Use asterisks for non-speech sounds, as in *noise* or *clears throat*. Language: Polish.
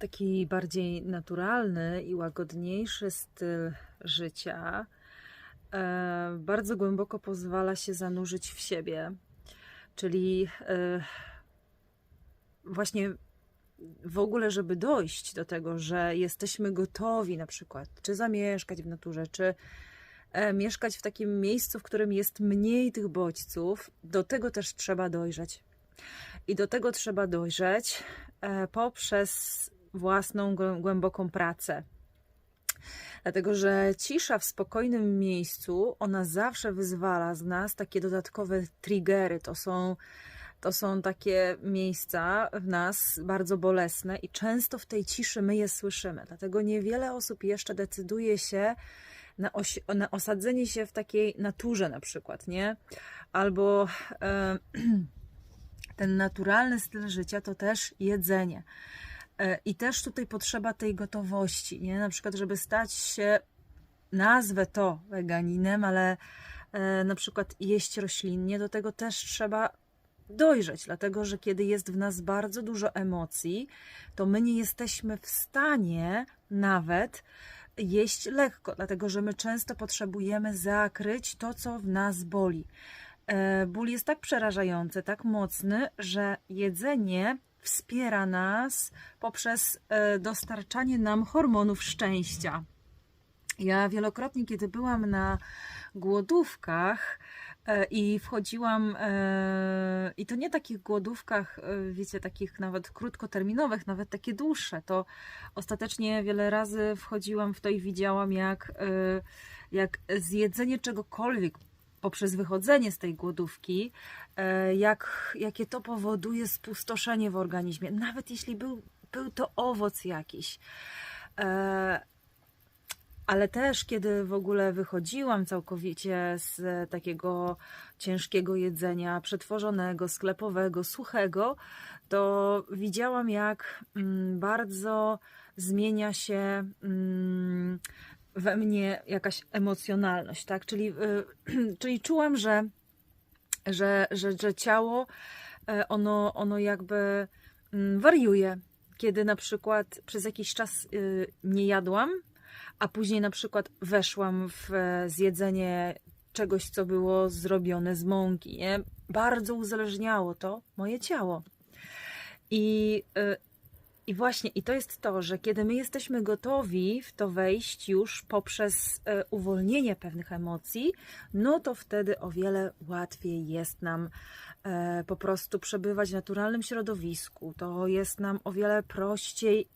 taki bardziej naturalny i łagodniejszy styl życia e, bardzo głęboko pozwala się zanurzyć w siebie. Czyli e, właśnie w ogóle, żeby dojść do tego, że jesteśmy gotowi na przykład, czy zamieszkać w naturze, czy e, mieszkać w takim miejscu, w którym jest mniej tych bodźców, do tego też trzeba dojrzeć. I do tego trzeba dojrzeć poprzez własną głę- głęboką pracę. Dlatego, że cisza w spokojnym miejscu, ona zawsze wyzwala z nas takie dodatkowe triggery. To są, to są takie miejsca w nas bardzo bolesne i często w tej ciszy my je słyszymy. Dlatego niewiele osób jeszcze decyduje się na, na osadzenie się w takiej naturze na przykład, nie? Albo *clears throat* ten naturalny styl życia to też jedzenie. E, I też tutaj potrzeba tej gotowości, nie? Na przykład, żeby stać się, nazwę to weganinem, ale e, na przykład jeść roślinnie, do tego też trzeba dojrzeć, dlatego że kiedy jest w nas bardzo dużo emocji, to my nie jesteśmy w stanie nawet jeść lekko, dlatego że my często potrzebujemy zakryć to, co w nas boli. E, Ból jest tak przerażający, tak mocny, że jedzenie wspiera nas poprzez e, dostarczanie nam hormonów szczęścia. Ja wielokrotnie, kiedy byłam na głodówkach e, i wchodziłam, e, i to nie takich głodówkach, wiecie, takich nawet krótkoterminowych, nawet takie dłuższe, to ostatecznie wiele razy wchodziłam w to i widziałam, jak, jak zjedzenie czegokolwiek poprzez wychodzenie z tej głodówki, e, jak, jakie to powoduje spustoszenie w organizmie, nawet jeśli był, był to owoc jakiś. E, ale też, kiedy w ogóle wychodziłam całkowicie z takiego ciężkiego jedzenia, przetworzonego, sklepowego, suchego, to widziałam, jak mm, bardzo zmienia się mm, we mnie jakaś emocjonalność, tak? Czyli, y, *clears throat* czyli czułam, że, że, że, że ciało, e, ono, ono jakby mm, wariuje. Kiedy na przykład przez jakiś czas y, nie jadłam, a później na przykład weszłam w e, zjedzenie czegoś, co było zrobione z mąki. Nie? Bardzo uzależniało to moje ciało. I, y, I właśnie, i to jest to, że kiedy my jesteśmy gotowi w to wejść już poprzez e, uwolnienie pewnych emocji, no to wtedy o wiele łatwiej jest nam e, po prostu przebywać w naturalnym środowisku. To jest nam o wiele prościej